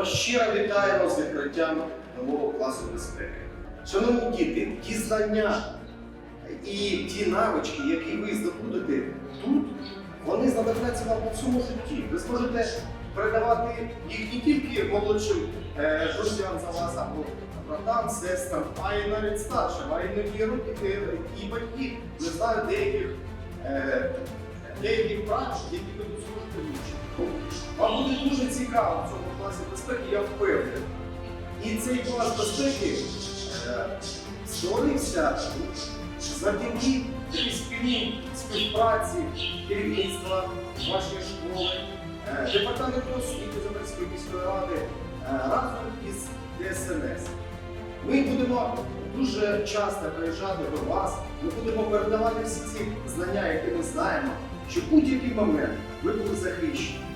вас щиро вітаємо з відкриттям нового класу безпеки. Шановні діти, ті знання і ті навички, які ви здобудете тут, вони знадобляться вам по всьому житті. Ви зможете передавати їх не тільки молодшим е, друзям за вас або братам, сестрам, а й навіть старшим, а нові роки і батьки. Не знаю деяких, е, деяких практик, які вивчити. Вам буде дуже цікаво в цьому класі безпеки, я впевнений. І цей клас безпеки е, створився завдяки такій спільній співпраці керівництва вашої школи, е, департаменту освіти Запорізької міської ради е, разом із ДСНС. Ми будемо дуже часто приїжджати до вас, ми будемо передавати всі ці знання, які ми знаємо, щоб будь-який момент ви були захищені.